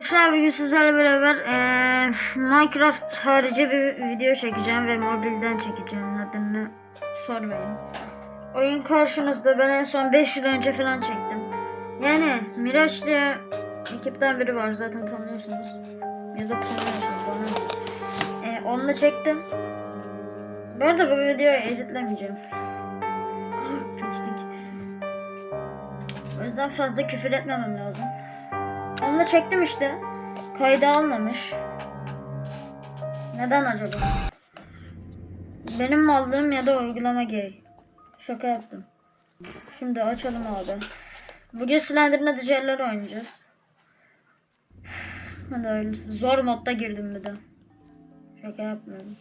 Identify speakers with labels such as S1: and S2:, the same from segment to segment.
S1: An bugün sizlerle beraber eee, Minecraft harici bir video çekeceğim ve mobilden çekeceğim. Nedenini sormayın. Oyun karşınızda ben en son 5 yıl önce falan çektim. Yani Miraç diye ekipten biri var zaten tanıyorsunuz. Ya da tanıyorsunuz bana. Eee, onunla çektim. Bu arada bu videoyu editlemeyeceğim. Piçlik. O yüzden fazla küfür etmemem lazım. Onunla çektim işte. Kayda almamış. Neden acaba? Benim mallığım ya da uygulama gay. Şaka yaptım. Şimdi açalım abi. Bugün Slender'ın diğerleri oynayacağız. Hadi öyleyse. Zor modda girdim bir de. Şaka yapmıyorum.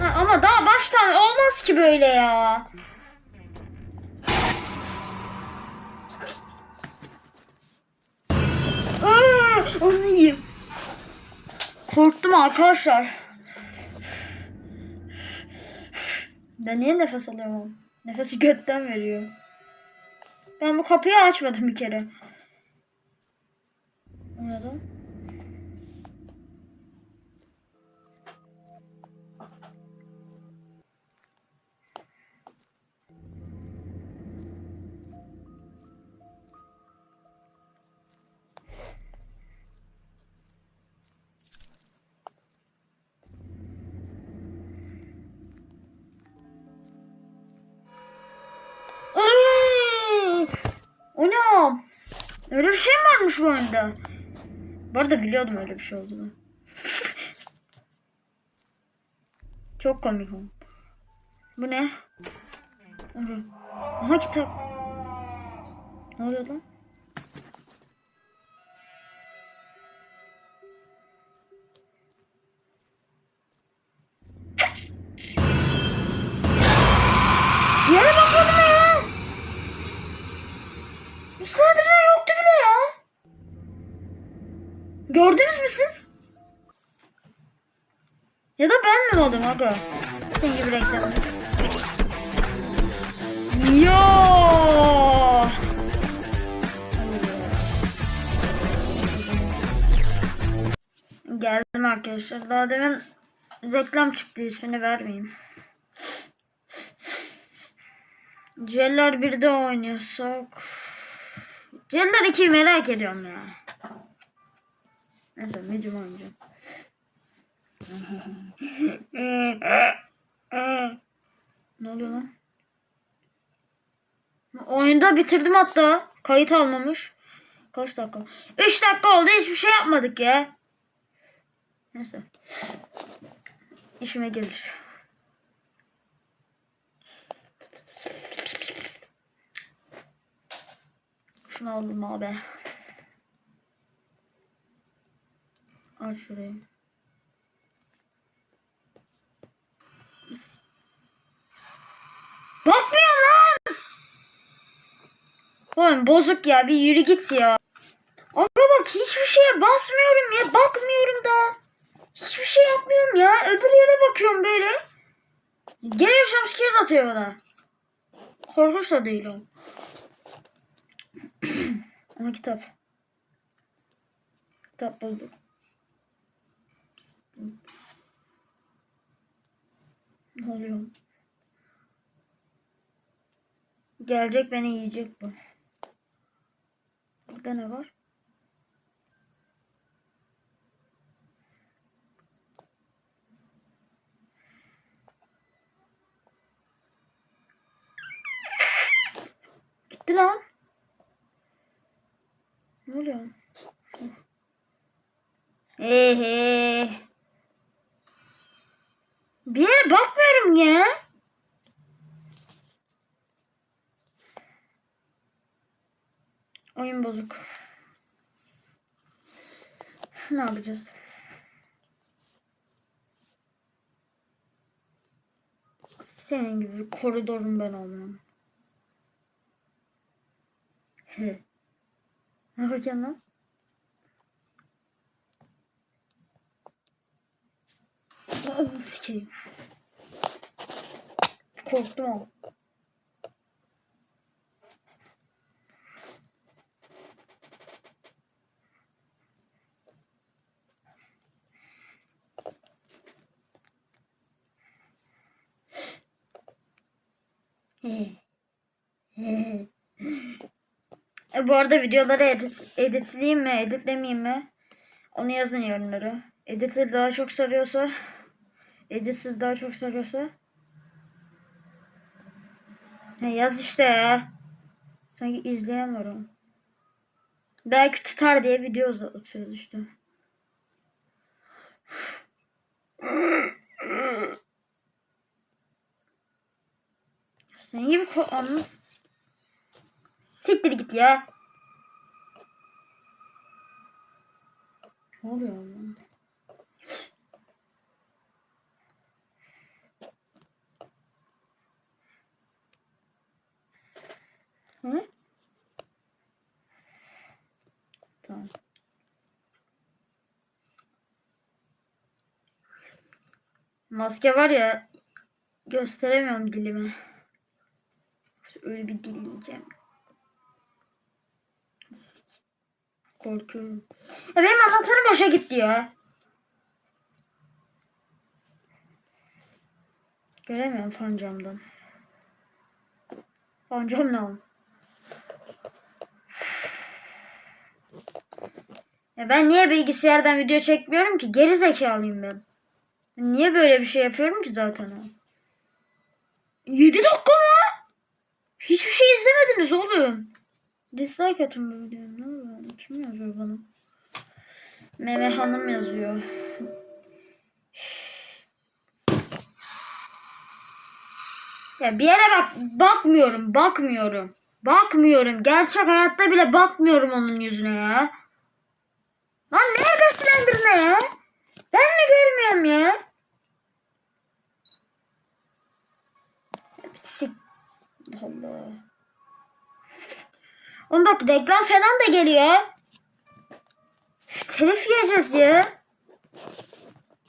S1: Ha, ama daha baştan olmaz ki böyle ya. Aa, onu. Korktum arkadaşlar. Ben niye nefes alıyorum? Nefesi götten veriyor. Ben bu kapıyı açmadım bir kere. O O ne o? Öyle bir şey mi varmış bu oyunda? Bu arada biliyordum öyle bir şey olduğunu. Çok komik o. Bu ne? Aha kitap. Ne oluyor lan? Saldırılar yoktu bile ya. Gördünüz mü siz? Ya da ben mi oldum aga? Senin gibi reklam. Ya. Geldim arkadaşlar. Daha demin reklam çıktı ismini vermeyeyim. Celler 1'de oynuyorsak. Celler 2'yi merak ediyorum ya. Neyse medium oynayacağım. ne oluyor lan? Oyunda bitirdim hatta. Kayıt almamış. Kaç dakika? 3 dakika oldu hiçbir şey yapmadık ya. Neyse. İşime gelir. Şunu aldım abi. Aç şurayı. Bakmıyor lan. Oğlum bozuk ya bir yürü git ya. Aga bak hiçbir şeye basmıyorum ya bakmıyorum da. Hiçbir şey yapmıyorum ya öbür yere bakıyorum böyle. Gene jumpscare atıyor bana. Korkunç da değil o. Ama kitap. Kitap buldum. Ne oluyor? Gelecek beni yiyecek bu. Burada ne var? Gitti lan. Ne oluyor? Ehe. Bir yere bakmıyorum ya. Oyun bozuk. Ne yapacağız? Senin gibi koridorun ben olmam. He. Ne bakıyorsun lan? Allah'ını sikeyim. Korktum oğlum. Hey. Ee. Bu arada videoları edit, editleyeyim mi, editlemeyeyim mi? Onu yazın yorumlara. Editli daha çok sarıyorsa, editsiz daha çok sarıyorsa. He, yaz işte ya. Sanki izleyemiyorum. Belki tutar diye video atıyoruz işte. Senin gibi ko- anlas. Siktir git ya. Ne oluyor lan? Hı? Tamam. Maske var ya gösteremiyorum dilimi. Öyle bir dilleyeceğim. Korkuyorum. Ya benim anahtarım boşa gitti ya. Göremiyorum fancamdan. Fancam ne oğlum? Ya ben niye bilgisayardan video çekmiyorum ki? Geri zekalıyım ben. Niye böyle bir şey yapıyorum ki zaten? 7 dakika mı? Hiçbir şey izlemediniz oğlum. Dislike atın bu videoya. Ne oluyor? Kim yazıyor bana? Meme Hanım yazıyor. Ya bir yere bak bakmıyorum, bakmıyorum. Bakmıyorum. Gerçek hayatta bile bakmıyorum onun yüzüne ya. Lan nerede Slender ne ya? Ben mi görmüyorum ya? Sik. Allah. Oğlum bak reklam falan da geliyor. Telif yiyeceğiz ya.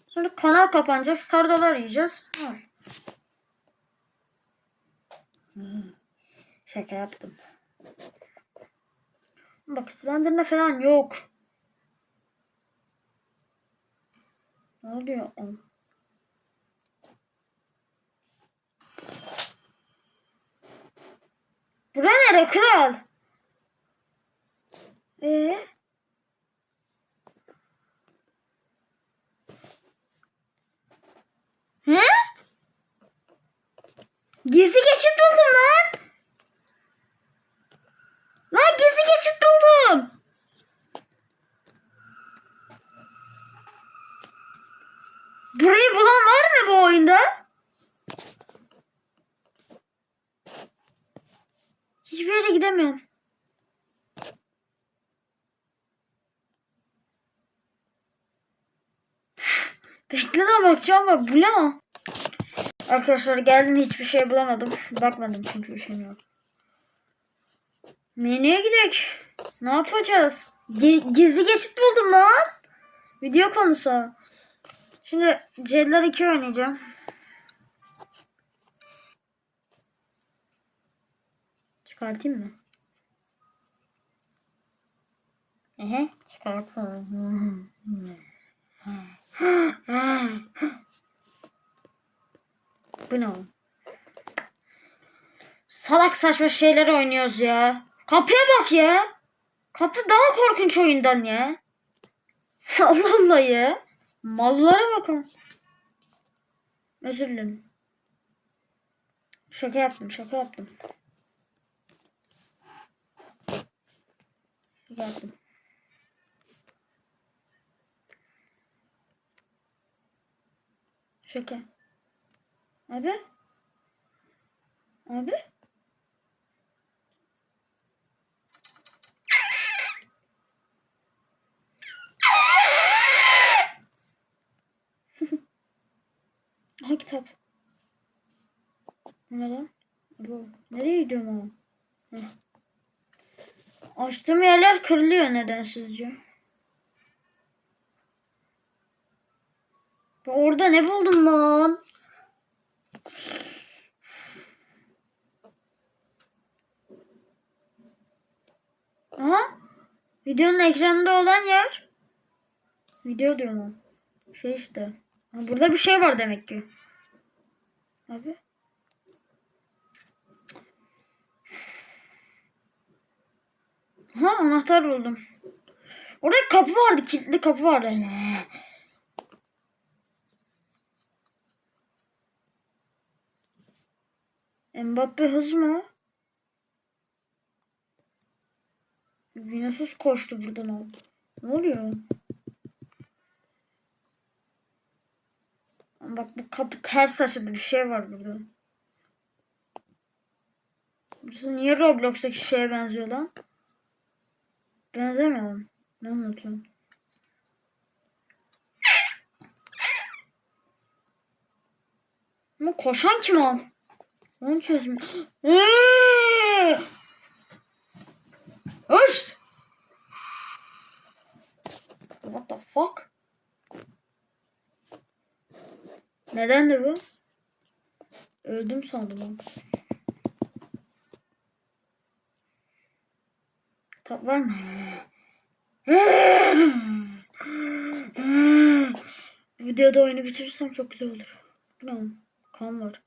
S1: Sonra kanal kapanacak. Sardalar yiyeceğiz. Hmm, Şaka yaptım. Bak Slender'da falan yok. Ne oluyor? Bura nere kral? Ee? He? Gizli geçit buldum lan. Lan gizli geçit buldum. Burayı bulan var mı bu oyunda? Hiçbir yere gidemiyorum. Bekle de bakacağım bak bu ne? Arkadaşlar geldim hiçbir şey bulamadım. Bakmadım çünkü yok. Menüye gidelim. Ne yapacağız? Ge- gizli geçit buldum lan. Video konusu. Şimdi Cedler 2 oynayacağım. Çıkartayım mı? Ehe çıkartalım. Bu ne? Salak saçma şeyler oynuyoruz ya. Kapıya bak ya. Kapı daha korkunç oyundan ya. Allah Allah ya. Mallara bakın. Özür dilerim. Şaka yaptım, şaka yaptım. Şaka yaptım. Şaka. Abi? Abi? Aha kitap. Bu ne lan? Bu. Nereye gidiyorum? Heh. Açtığım yerler kırılıyor neden sizce? Orada ne buldun lan? Aha. Videonun ekranında olan yer. Video diyorum lan. Şey işte. Burada bir şey var demek ki. Abi. Ha anahtar buldum. Orada kapı vardı. Kilitli kapı vardı. Mbappe hız mı? Vinicius koştu buradan abi. Ne oluyor? Bak bu kapı ters açıldı. Bir şey var burada. Burası niye Roblox'taki şeye benziyor lan? Benzemiyor? Ne anlatıyorsun? Ama koşan kim o? Onu çözüm. Hoşt! What the fuck? Neden de bu? Öldüm sandım ben. Tap var mı? Videoda oyunu bitirirsem çok güzel olur. Bu ne? lan? Kan var.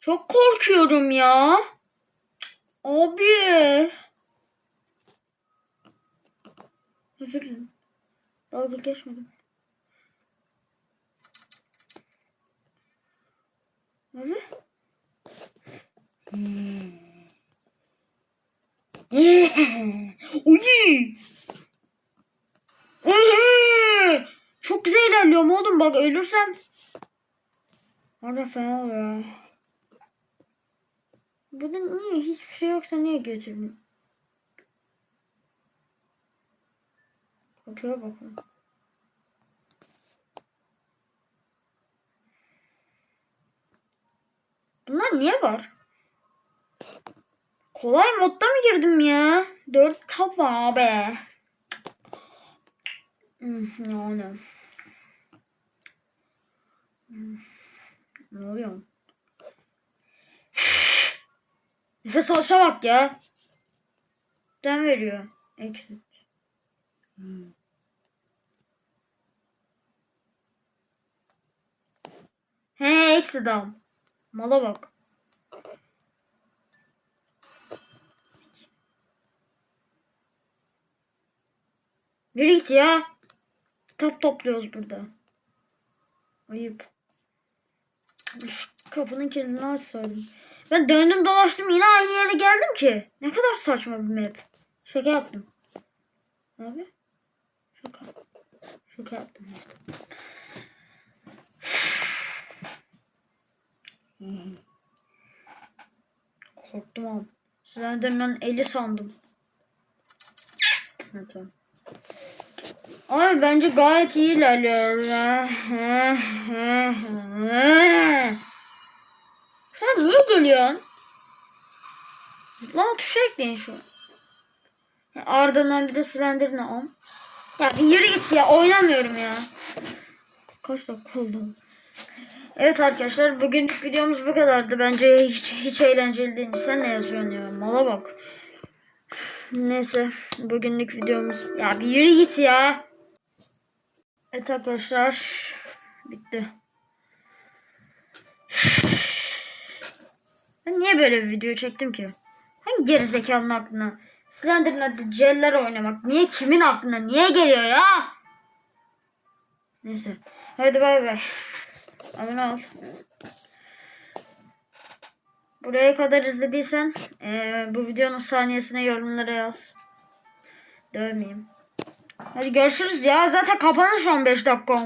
S1: Çok korkuyorum ya. Abi. Özür dilerim. Dalga geçmedim. Abi. Uy. Çok güzel ilerliyorum oğlum bak ölürsem. Orada fena oluyor. Burada niye hiçbir şey yoksa niye götürdün? Kapıya bakın. Bunlar niye var? Kolay modda mı girdim ya? Dört tap var abi. Yani. Ne oluyor? Nefes alışa bak ya. Den veriyor. Exit. He eksi dam. Mala bak. Yürü git ya. Kitap topluyoruz burada. Ayıp. Şu kapının kilidini açsaydım. Ben döndüm dolaştım yine aynı yere geldim ki. Ne kadar saçma bir map. Şaka yaptım. Abi. Şaka. Şaka yaptım. Korktum abi. Slenderman eli sandım. Ha, tamam. Abi bence gayet iyi ilerliyor. Sen niye geliyorsun? Zıplama tuşu ekleyin şu. Ardından bir de Slender'ını al. Ya bir yürü git ya oynamıyorum ya. Kaç dakika oldu? Evet arkadaşlar bugünlük videomuz bu kadardı. Bence hiç, hiç eğlenceli değil. Sen ne yazıyorsun ya? Mala bak. Neyse bugünlük videomuz. Ya bir yürü git ya. Evet arkadaşlar. Bitti. Niye böyle bir video çektim ki? Hangi gerizekalının aklına? Slender'ın adı Celler oynamak. Niye kimin aklına? Niye geliyor ya? Neyse. Hadi bay bay. Abone ol. Buraya kadar izlediysen eee, bu videonun saniyesine yorumlara yaz. Dövmeyeyim. Hadi görüşürüz ya. Zaten kapanış 15 dakika.